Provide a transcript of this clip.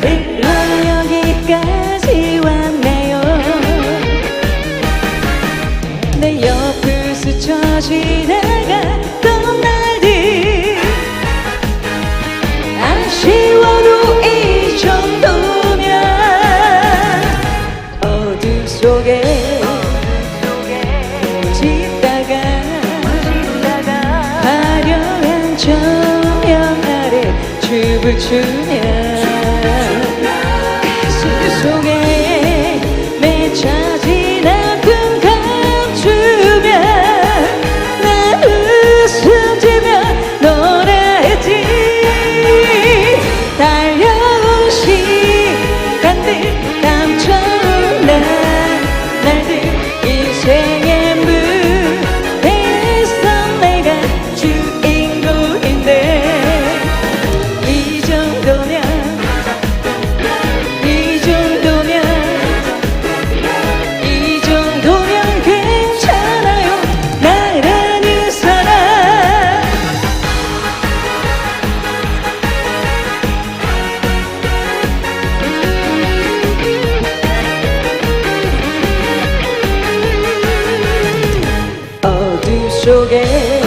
네, 여기까지 왔네요. 내 옆을 스쳐 지나갔던 날들. 아쉬워도 이 정도면 어둠 속에 짓다가 화려한 조명 아래 춤을 추며 속에